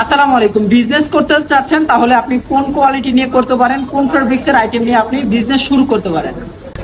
আসসালামু আলাইকুম। বিজনেস করতে চাচ্ছেন, তাহলে আপনি কোন কোয়ালিটি নিয়ে করতে পারেন, কোন আইটেম নিয়ে আপনি বিজনেস শুরু করতে পারেন?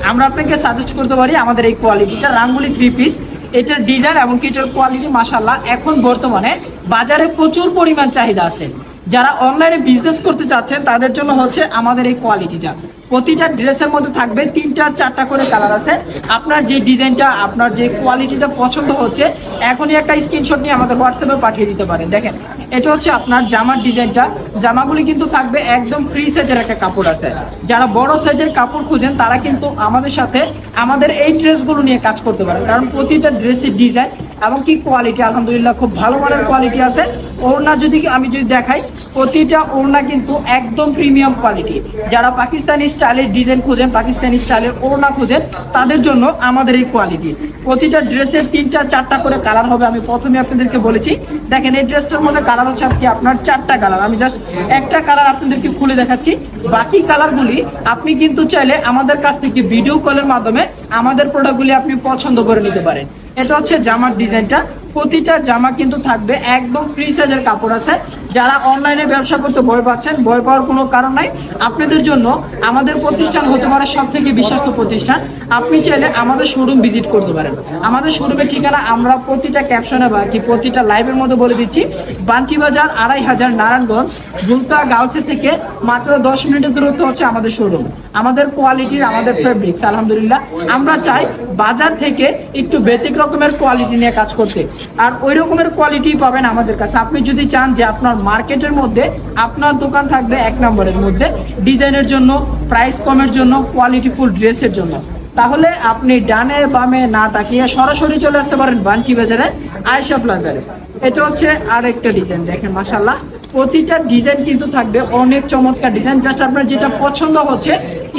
আমরা আপনাকে সাজেস্ট করতে পারি আমাদের এই কোয়ালিটিটা রাঙ্গুলি থ্রি পিস এটার ডিজাইন এবং কোয়ালিটি মাসাল্লাহ এখন বর্তমানে বাজারে প্রচুর পরিমাণ চাহিদা আছে। যারা অনলাইনে বিজনেস করতে চাচ্ছেন, তাদের জন্য হচ্ছে আমাদের এই কোয়ালিটিটা প্রতিটা ড্রেসের মধ্যে থাকবে তিনটা, চারটা করে কালার আছে। আপনার যে ডিজাইনটা আপনার যে কোয়ালিটিটা পছন্দ হচ্ছে, এখনই একটা স্ক্রিনশট নিয়ে আমাদের হোয়াটসঅ্যাপে পাঠিয়ে দিতে পারেন। দেখেন এটা হচ্ছে আপনার জামার ডিজাইনটা। জামাগুলি কিন্তু থাকবে একদম ফ্রি সাইজের একটা কাপড় আছে। যারা বড় সাইজের কাপড় খুঁজেন, তারা কিন্তু আমাদের সাথে আমাদের এই ড্রেসগুলো নিয়ে কাজ করতে পারেন। কারণ প্রতিটা ড্রেসের ডিজাইন এবং কি কোয়ালিটি আলহামদুলিল্লাহ, খুব ভালো মানের কোয়ালিটি আছে। ওড়না যদি আমি যদি দেখাই, প্রতিটা ওড়না কিন্তু একদম প্রিমিয়াম কোয়ালিটি যারা পাকিস্তানি স্টাইলের ডিজাইন খোঁজেন, পাকিস্তানি স্টাইলের ওড়না খোঁজেন, তাদের জন্য আমাদের এই কোয়ালিটি প্রতিটা ড্রেসের তিনটা, চারটা করে কালার হবে, আমি প্রথমে আপনাদেরকে বলেছি। দেখেন, এই ড্রেসটার মধ্যে কালার হচ্ছে কি? আপনার চারটা কালার আমি জাস্ট একটা কালার আপনাদেরকে খুলে দেখাচ্ছি। বাকি কালারগুলি আপনি কিন্তু চাইলে আমাদের কাছ থেকে ভিডিও কলের মাধ্যমে আমাদের প্রোডাক্টগুলি আপনি পছন্দ করে নিতে পারেন। এটা হচ্ছে জামার ডিজাইনটা। প্রতিটা জামা কিন্তু থাকবে একদম ফ্রি সাইজের কাপড় আছে। যারা অনলাইনে ব্যবসা করতে ভয় পাচ্ছেন, ভয় পাওয়ার কোনো কারণ নাই। আপনাদের জন্য আমাদের প্রতিষ্ঠান হতে পারে সব থেকে বিশ্বস্ত প্রতিষ্ঠান। আপনি চাইলে আমাদের শোরুম ভিজিট করতে পারেন। আমাদের শোরুমের ঠিকানা আমরা প্রতিটা ক্যাপশনে বা কি প্রতিটা লাইভের মধ্যে বলে দিচ্ছি। বান্তি বাজার আড়াই হাজার নারায়ণগঞ্জ গুলতা গাউসে থেকে মাত্র দশ মিনিটের দূরত্ব হচ্ছে আমাদের শোরুম আমাদের কোয়ালিটির আমাদের ফেব্রিক্স আলহামদুলিল্লাহ। আমরা চাই বাজার থেকে একটু ব্যতিক রকমের কোয়ালিটি নিয়ে কাজ করতে। আর ওই রকমের কোয়ালিটি পাবেন আমাদের কাছে। আপনি যদি চান যে আপনার মার্কেটের মধ্যে, আপনার দোকান থাকবে এক নম্বরের মধ্যে, ডিজাইনের জন্য প্রাইস কমের জন্য কোয়ালিটি ফুল ড্রেসের জন্য। তাহলে আপনি ডানে বামে না তাকিয়ে সরাসরি চলে আসতে পারেন বান্টি বাজারে আয়সা প্লাজারে। এটা হচ্ছে আর একটা ডিজাইন দেখেন মাসাল্লাহ প্রতিটা ডিজাইন কিন্তু থাকবে, অনেক চমৎকার ডিজাইন জাস্ট আপনার যেটা পছন্দ হচ্ছে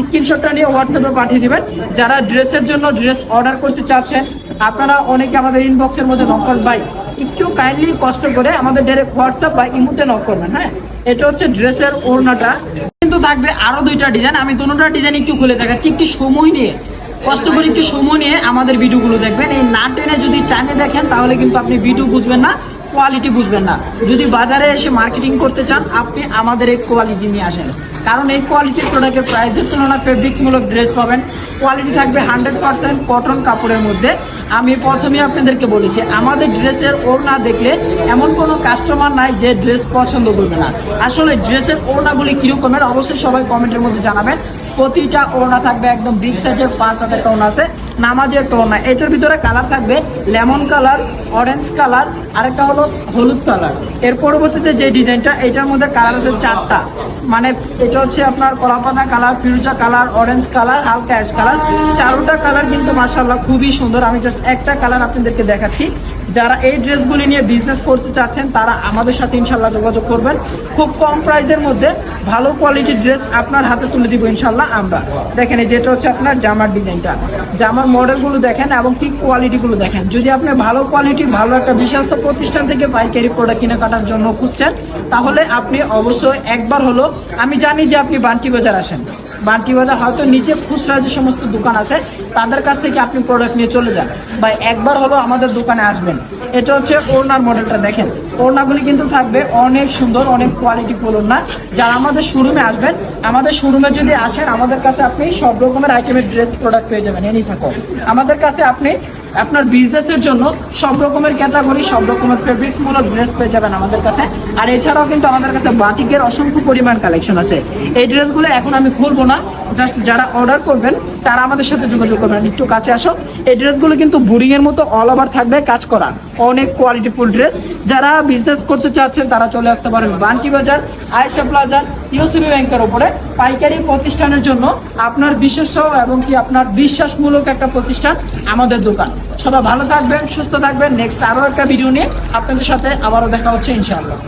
স্ক্রিনশটটা নিয়ে হোয়াটসঅ্যাপে পাঠিয়ে দিবেন। যারা ড্রেসের জন্য ড্রেস অর্ডার করতে চাচ্ছেন আপনারা অনেকে আমাদের ইনবক্সের মধ্যে নকল ভাই, একটু কাইন্ডলি কষ্ট করে আমাদের ডাইরেক্ট হোয়াটসঅ্যাপ বা ইমুতে নক করবেন হ্যাঁ? এটা হচ্ছে ড্রেসের ওড়নাটা। কিন্তু থাকবে আরও দুইটা ডিজাইন আমি দুটা ডিজাইন একটু খুলে দেখাচ্ছি, একটু সময় নিয়ে। কষ্ট করে একটু সময় নিয়ে আমাদের ভিডিওগুলো দেখবেন। এই না টেনে যদি টানে দেখেন, তাহলে কিন্তু আপনি ভিডিও বুঝবেন না। কোয়ালিটি বুঝবেন না। যদি বাজারে এসে মার্কেটিং করতে চান, আপনি আমাদের এই কোয়ালিটি নিয়ে আসেন। কারণ এই কোয়ালিটির প্রোডাক্টের প্রাইসের তুলনায় ফেব্রিক্সমূলক ড্রেস পাবেন। কোয়ালিটি থাকবে হান্ড্রেড পার্সেন্ট কটন কাপড়ের মধ্যে। আমি প্রথমে আপনাদেরকে বলেছি, আমাদের ড্রেসের ওড়না দেখলে এমন কোনো কাস্টমার নাই যে ড্রেস পছন্দ করবে না। আসলে ড্রেসের ওড়নাগুলি কীরকমের, অবশ্যই সবাই কমেন্টের মধ্যে জানাবেন। প্রতিটা ওড়না থাকবে একদম বিগ সাইজের পাঁচ হাতের টোন আছে। নামাজের একটা না এটার ভিতরে কালার থাকবে লেমন কালার অরেঞ্জ কালার আর একটা হলো হলুদ কালারের পরবর্তীতে যে ডিজাইনটা, এটার মধ্যে কালার আছে চারটা। মানে এটা হচ্ছে আপনার কলাপাতা কালার ফিরুজা কালার অরেঞ্জ কালার হালকা অ্যাশ কালার চারোটা কালার কিন্তু মার্শাল্লাহ খুবই সুন্দর। আমি জাস্ট একটা কালার আপনাদেরকে দেখাচ্ছি। যারা এই ড্রেসগুলি নিয়ে বিজনেস করতে চাচ্ছেন, তারা আমাদের সাথে ইনশাল্লাহ যোগাযোগ করবেন। খুব কম প্রাইসের মধ্যে ভালো কোয়ালিটির ড্রেস আপনার হাতে তুলে দিব ইনশাল্লাহ আমরা। দেখেন এই যেটা হচ্ছে আপনার জামার ডিজাইনটা। জামার মডেলগুলো দেখেন এবং কি কোয়ালিটিগুলো দেখেন। যদি আপনি ভালো কোয়ালিটির ভালো একটা বিশ্বস্ত প্রতিষ্ঠান থেকে পাইকারি প্রোডাক্ট কেনাকাটার জন্য খুঁজছেন, তাহলে আপনি অবশ্যই একবার হলো, আমি জানি যে আপনি বান্টি বাজার আসেন। বান্টি বাজার হয়তো নিচে খুচরা যে সমস্ত দোকান আছে, তাদের কাছ থেকে আপনি প্রোডাক্ট নিয়ে চলে যান বা একবার হলো আমাদের দোকানে আসবেন। এটা হচ্ছে ওড়নার মডেলটা দেখেন। ওড়নাগুলি কিন্তু থাকবে অনেক সুন্দর, অনেক কোয়ালিটি ফুল ওড়না যারা আমাদের শোরুমে আসবেন, আমাদের শোরুমে যদি আসেন, আমাদের কাছে আপনি সব রকমের আইটেমের ড্রেস প্রোডাক্ট পেয়ে যাবেন এনি থাকো। আমাদের কাছে আপনি আপনার বিজনেসের জন্য সব রকমের ক্যাটাগরি সব রকমের ফেব্রিক্স মূলক ড্রেস পেয়ে যাবেন আমাদের কাছে। আর এছাড়াও কিন্তু আমাদের কাছে বাটিকের অসংখ্য পরিমাণ কালেকশন আছে। এই ড্রেসগুলো এখন আমি খুলবো না জাস্ট যারা অর্ডার করবেন, তারা আমাদের সাথে যোগাযোগ করবেন। একটু কাছে আসো। এই ড্রেসগুলো কিন্তু বোরিং এর মতো অল ওভার থাকবে, কাজ করা। অনেক কোয়ালিটিফুল ড্রেস যারা বিজনেস করতে চাচ্ছেন, তারা চলে আসতে পারেন বান্টি বাজার, আয়েশা প্লাজা ইউসিবি ব্যাংকের উপরে পাইকারি প্রতিষ্ঠানের জন্য আপনার বিশেষ এবং কি আপনার বিশ্বাসমূলক একটা প্রতিষ্ঠান আমাদের দোকান। সবাই ভালো থাকবেন, সুস্থ থাকবেন। নেক্সট আরও একটা ভিডিও নিয়ে আপনাদের সাথে আবারও দেখা হচ্ছে, ইনশাআল্লাহ।